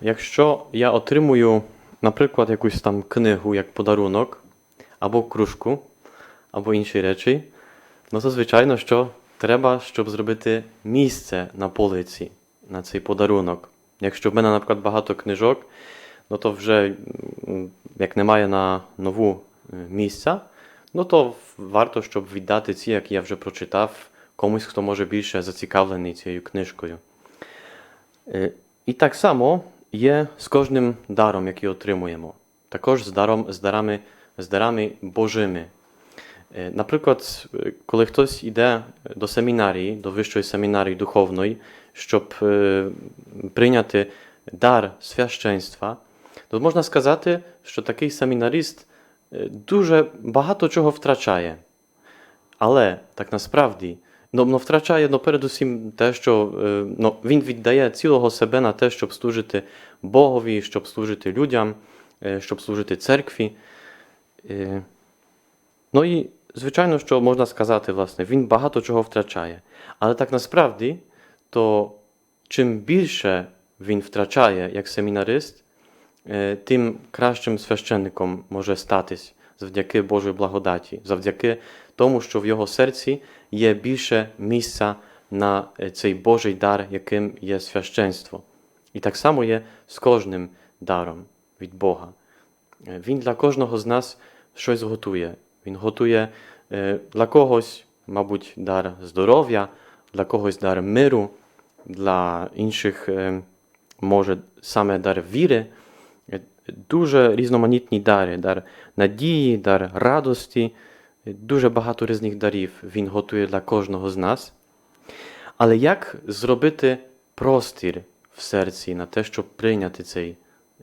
якщо я отримую, наприклад, якусь там книгу як подарунок, або кружку, або інші речі, ну то звичайно, що треба, щоб зробити місце на полиці на цей подарунок. Якщо в мене, наприклад, багато книжок, ну то вже як немає на нову е, місця, ну то варто, щоб віддати ці, які я вже прочитав, комусь, хто може більше зацікавлений цією книжкою. Е, І так само є з кожним даром, який отримуємо. Також з, даром, з, дарами, з дарами Божими. Е, Наприклад, коли хтось йде до семінарії, до вищої семінарії духовної, щоб е, прийняти дар священства, то можна сказати, що такий семінаріст е, дуже багато чого втрачає. Але так насправді ну, ну, втрачає ну, передусім те, що е, ну, він віддає цілого себе на те, щоб служити Богові, щоб служити людям, е, щоб служити церкві. Е, Ну і, звичайно, що можна сказати, власне, він багато чого втрачає. Але так насправді, то чим більше він втрачає як семінарист, тим кращим священником може статись завдяки Божій благодаті, завдяки тому, що в його серці є більше місця на е, цей Божий дар, яким є священство. І так само є з кожним даром від Бога. Е, Він для кожного з нас щось готує. Він готує е, для когось, мабуть, дар здоров'я, для когось дар миру, для інших, може, саме дар віри. Дуже різноманітні дари, дар надії, дар радості, дуже багато різних дарів він готує для кожного з нас. Але як зробити простір в серці на те, щоб прийняти цей,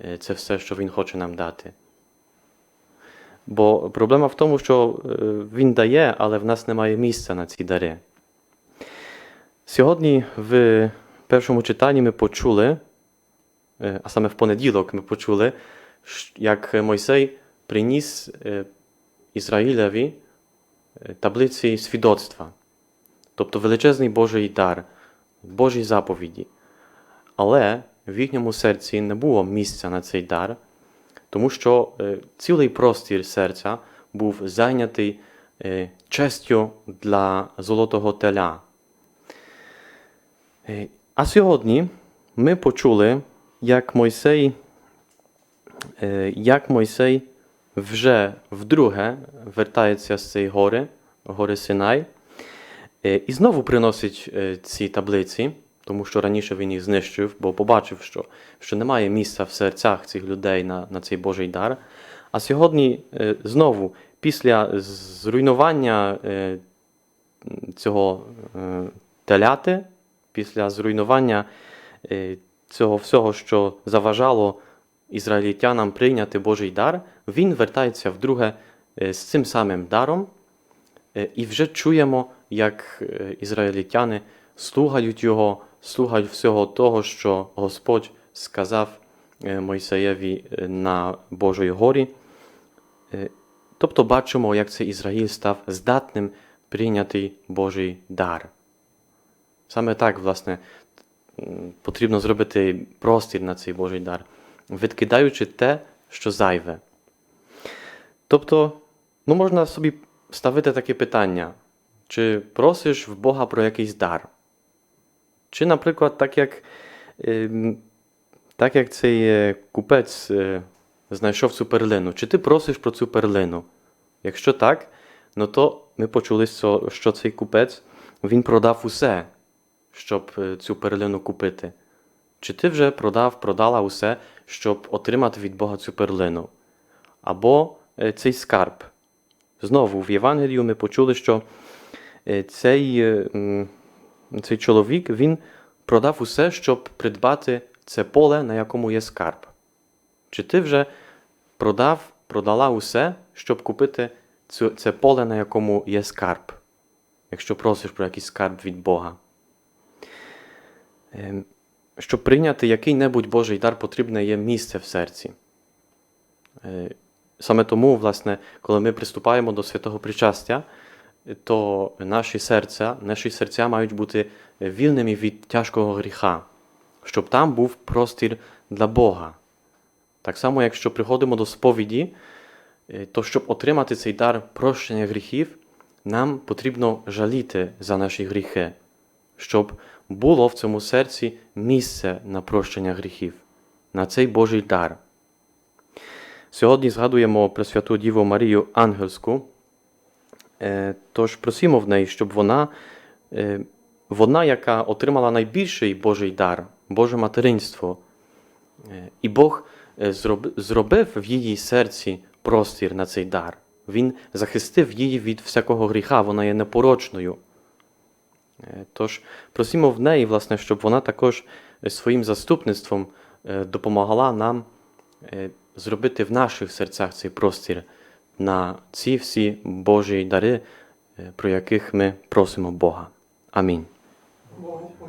е, це все, що він хоче нам дати? Бо проблема в тому, що е, він дає, але в нас немає місця на ці дари. Сьогодні в першому читанні ми почули, е, а саме в понеділок ми почули, як Мойсей приніс Ізраїлеві таблиці свідоцтва, тобто величезний Божий дар, Божі заповіді. Але в їхньому серці не було місця на цей дар, тому що е, цілий простір серця був зайнятий е, честю для золотого теля. Е, А сьогодні ми почули, як Мойсей, е, як Мойсей вже вдруге вертається з цієї гори, гори Синай, е, і знову приносить е, ці таблиці, тому що раніше він їх знищив, бо побачив, що, що немає місця в серцях цих людей на, на цей Божий дар. А сьогодні е, знову, після зруйнування цього теляти, після зруйнування цього всього, що заважало ізраїльтянам прийняти Божий дар, він вертається вдруге е, з цим самим даром, Е, і вже чуємо, як е, ізраїльтяни слухають його, слухають всього того, що Господь сказав Мойсеєві на Божої горі. Тобто бачимо, як цей Ізраїль став здатним прийняти Божий дар. Саме так, власне, потрібно зробити простір на цей Божий дар, відкидаючи те, що зайве. Тобто, ну можна собі ставити таке питання: чи просиш в Бога про якийсь дар? Чи, наприклад, так як, ем, так як цей е, купець е, знайшов цю перлину, чи ти просиш про цю перлину? Якщо так, ну то ми почули, що цей купець він продав усе, щоб е, цю перлину купити. Чи ти вже продав, продала усе, щоб отримати від Бога цю перлину? Або е, цей скарб. Знову в Євангелію ми почули, що е, цей, е, цей чоловік він продав усе, щоб придбати це поле, на якому є скарб. Чи ти вже продав, продала усе, щоб купити цю, це поле, на якому є скарб, якщо просиш про якийсь скарб від Бога? Щоб прийняти який-небудь Божий дар, потрібне є місце в серці. Е, Саме тому, власне, коли ми приступаємо до святого причастя, то наші серця, наші серця мають бути вільними від тяжкого гріха, щоб там був простір для Бога. Так само, якщо приходимо до сповіді, е, то щоб отримати цей дар прощення гріхів, нам потрібно жаліти за наші гріхи, щоб було в цьому серці місце на прощення гріхів, на цей Божий дар. Сьогодні згадуємо Пресвяту Діву Марію Ангельську, Е, тож просимо в неї, щоб вона, е, вона, яка отримала найбільший Божий дар, Боже материнство, Е, і Бог зробив в її серці простір на цей дар. Він захистив її від всякого гріха, вона є непорочною. Е, Тож просимо в неї, власне, щоб вона також е, своїм заступництвом е, допомагала нам зробити в наших серцях цей простір на ці всі Божі дари, про яких ми просимо Бога. Амінь.